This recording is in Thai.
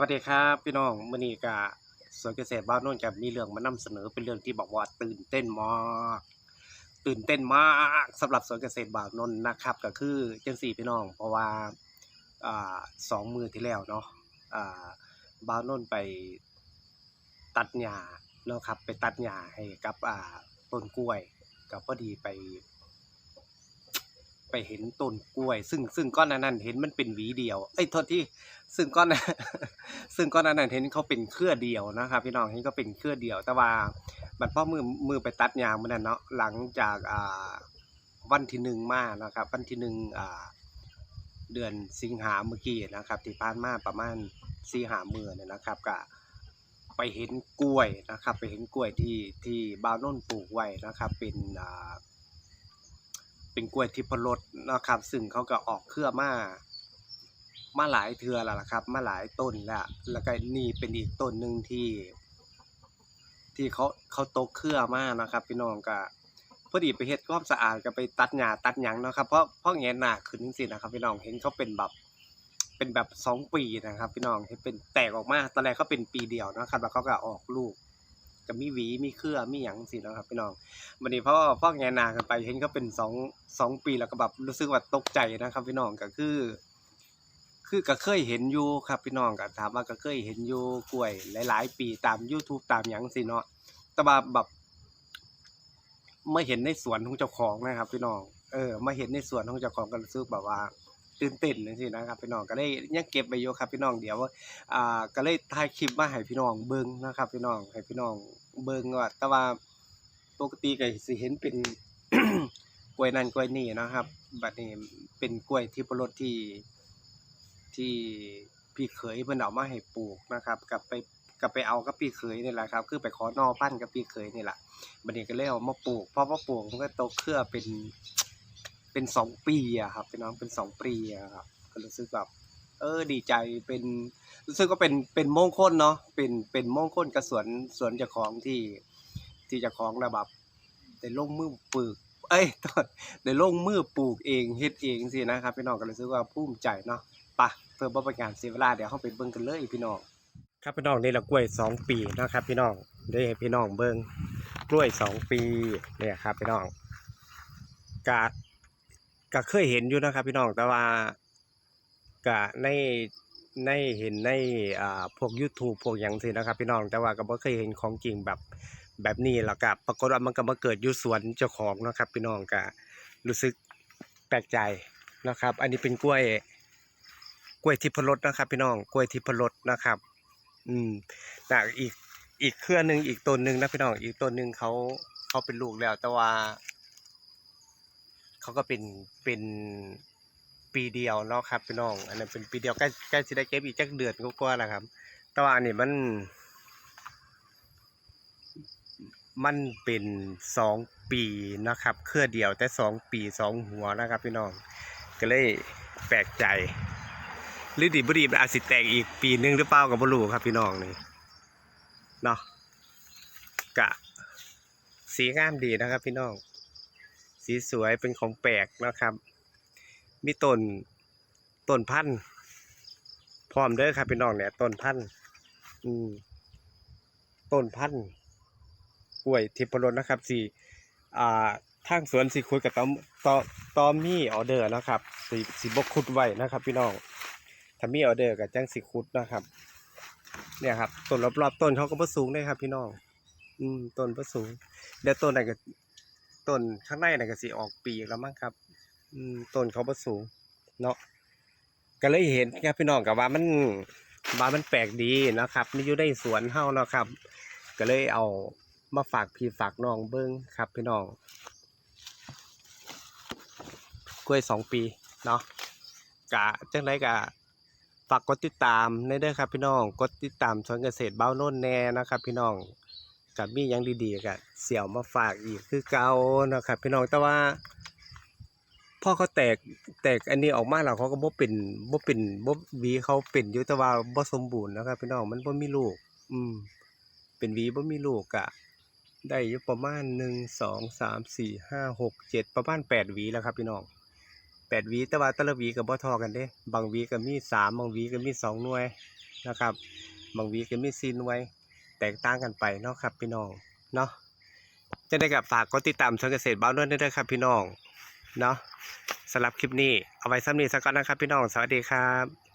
วัสดีครับพี่น้องมื้อนี้ก็สวนเกษตรบ้านโน่นกับมีเรื่องมานำเสนอเป็นเรื่องที่บอกว่าตื่นเต้นมากตื่นเต้นมากสำหรับสวนเกษตรบ้านโนนนะครับ ก็คือจังสี่พี่น้อง เพราะว่าอ่าสองมือที่แล้วเนาะอ่าบ้านโน่นไปตัดหญ้าเนาะครับ ไปตัดหญ้าให้กับอ่าต้นกล้วย ก็พอดีไป ไปเห็นต้นกล้วย ซึ่งซึ่งก้อนนั้นเห็นมันเป็นหวีเดียวเอ้โทษที่ซึ่งก้อนซึ่งก้อนนั้นเห็นเขาเป็นเครือเดียวนะครับ พี่น้องเห็นเขาเป็นเครือเดียว แต่ว่าบัดพ่อมือมือไปตัดยางมันน่ะเนาะหลังจากอ่าวันที่หนึ่งมานะครับ วันที่หนึ่งอ่าเดือนสิงหาเมื่อกี้นะครับที่ผ่านมาประมาณสี่หามือเนี่ยนะครับก็ไปเห็นกล้วยนะครับ ไปเห็นกล้วยที่ที่บ้าวน่นปลูกไว้นะครับ เป็นอ่า เป็นกล้วยทิพรสนะครับ ซึ่งเขาก็ออกเครือมามาหลายเทือแล้วล่ะครับ มาหลายต้นแล้วแล้วก็นี่เป็นอีกต้นหนึ่งที่ ที่เขาเขาตกเครือมานะครับ พี่น้องก็พอดีไปเฮ็ดความสะอาดก็ไปตัดหญ้าตัดหยังเนาะครับเพราะเพราะแงนหน้าขึ้นจริงๆนะครับ พี่น้องเห็นเขาเป็นแบบเป็นแบบสองปีนะครับ พี่น้องเห็นเป็นแตกออกมาตอนแรกเขาเป็นปีเดียวนะครับ แล้วเขาก็ออกลูก ก็มีหวีมีเครือมีหยังสินะครับพี่น้องวันนี้พ่อพ่อแงนากันไปเห็นเขาเป็นสองสองปีแล้วก็แบบรู้สึกว่าตกใจนะครับ พี่น้องก็คือ คือก็เคยเห็นอยู่ครับพี่น้องก็ถามว่าก็เคยเห็นอยู่กล้วยหลาย ๆ ปีตาม YouTube ตามหยังสิเนาะแต่ว่าแบบไมาเห็นในสวนของเจ้าของนะครับ พี่น้องเออมาเห็นในสวนของเจ้าของก็รู้สึกแบบว่า ตื่นเต้นจังซี่นะครับพี่น้องก็เลยยังเก็บไว้อยู่ครับพี่น้องเดี๋ยวอ่าก็เลยถ่ายคลิปมาให้พี่น้องเบิ่งนะครับ พี่น้องให้พี่น้องเบิ่งว่าแต่ว่าปกติก็สิเห็นเป็น กล้วยนั่นกล้วยนี่นะครับ บัดนี้เป็นกล้วยทิพรสที่ที่พี่เขยเพิ่นเอามาให้ปลูกนะครับกลับไปกลับไปเอากับพี่เขยนี่แหละครับ คือไปขอนอพันธุ์กับพี่เขยนี่แหละบัดนี้ก็เลยเอามาปลูกพอมาปลูกมันก็โตเครือเป็น เป็นสองปีอะครับพี่น้องเป็นสองปีอะครับก็รู้สึกแบบเออดีใจเป็นรู้สึกว่าเป็นเป็นมงคลเนาะเป็นเป็นมงคลกับสวนสวนเจ้าของที่ที่เจ้าของระแบบได้ลงมือปลูก เอ้ยได้ลงมือปลูกเองเฮ็ดเองสินะครับ พี่น้องก็รู้สึกว่าภูมิใจเนาะไปะเพื่อบ่เป็นการเสียเวลาเดี๋ยวเฮาไปเบิ่งกันเลยพี่น้องครับพี่น้องนี่ละกล้วยสองปีนะครับ พี่น้องได้ให้พี่น้องเบิ่งกล้วยสองปีเนี่ยครับพี่น้องกะ ก็เคยเห็นอยู่นะครับ พี่น้องแต่ว่ากะในในเห็นในอ่าพวก YouTube พวกหยังสินะครับ พี่น้องแต่ว่าก็บ่เคยเห็นของจริงแบบแบบนี้แล้วก็ปรากฏว่ามันก็มาเกิดอยู่สวนเจ้าของนะครับ พี่น้องก็รู้สึกแปลกใจนะครับ อันนี้เป็นกล้วยกล้วยทิพรสนะครับ พี่น้องกล้วยทิพรสนะครับ อืมแต่อีกอีกเครือหนึ่งอีกต้นหนึ่งนะพี่น้องอีกต้นหนึ่งเขาเขาเป็นลูกแล้วแต่ว่า เขาก็เป็นเป็นปีเดียวเนาะครับพี่น้อง อันนั้นเป็นปีเดียวใกล้ใกล้จะได้เก็บอีกจักเดือนก็กว่าแล้วครับ แต่ว่าอันนี้มัน มันเป็นสองปีนะครับ เครือเดียวแต่สองปีสองหัวนะครับพี่น้อง ก็เลยแปลกใจหรือดีบดีมันอาจสิแตกอีกปีนึงหรือเปล่ากับบรูครับพี่น้องนี่เนาะกะสีงามดีนะครับพี่น้อง สีสวยเป็นของแปลกนะครับ มีต้นต้นพันธุ์พร้อมเด้อครับพี่น้องเนี่ยต้นพันธุ์อืมต้นพันธุ์กล้วยทิพรสนะครับสีอ่าทางสวนสิคุยกับตอมตอตอมี่ออเดอร์นะครับสีสีบกคุดไว้นะครับ พี่น้องถ้ามี่ออเดอร์กับจังสิคุดนะครับ เนี่ยครับต้นรอบๆต้นเขาก็บ่สูงเลยครับ พี่น้อง อืมต้นบ่สูงเดี๋ยวต้นไหนก็ ต้นข้างในไหนก็สิออกปีกแล้วมั้งครับ อืมต้นเขาบ่สูง เนาะก็เลยเห็นครับพี่น้องกับว่ามันว่ามันแปลกดีนะครับมันอยู่ในสวนเฮาเนาะครับ ก็เลยเอามาฝากพี่ฝากน้องเบิ้งครับพี่น้องกล้วยสองปีเนาะกะจังไรกะฝากกดติดตามในเด้อครับพี่น้อง กดติดตามสวนเกษตรเบ้าโน่นแน่นะครับ พี่น้อง กับมียังดีๆกะเสี่ยวมาฝากอีกคือเก่านะครับ พี่น้องแต่ว่าพ่อเขาแตกแตกอันนี้ออกมาแล้วเขาก็บ่เป็นบ่เป็นบ่วีเขาเป็นอยู่แต่ว่าบ่สมบูรณ์นะครับพี่น้องมันบ่มีลูก อืม เป็นวีบ่มีลูกกะได้อยู่ประมาณหนึ่งสองสามสี่ห้าหกเจ็ดประมาณแปดวีแล้วครับพี่น้องแปดวีแต่ว่าแต่ละวีก็บ่ทอกันเด้ บางวีก็มีสามบางวีก็มีสองหน่วยนะครับ บางวีก็มีซีนไว้ แตกต่างกันไปเนาะครับ พี่น้องเนาะจะได้กับฝากกดติดตามช่องเกษตรบ้านด้วยด้วยครับ พี่น้องเนาะสำหรับคลิปนี้เอาไว้ซ้ำนี้สักก่อนนะครับ พี่น้องสวัสดีครับ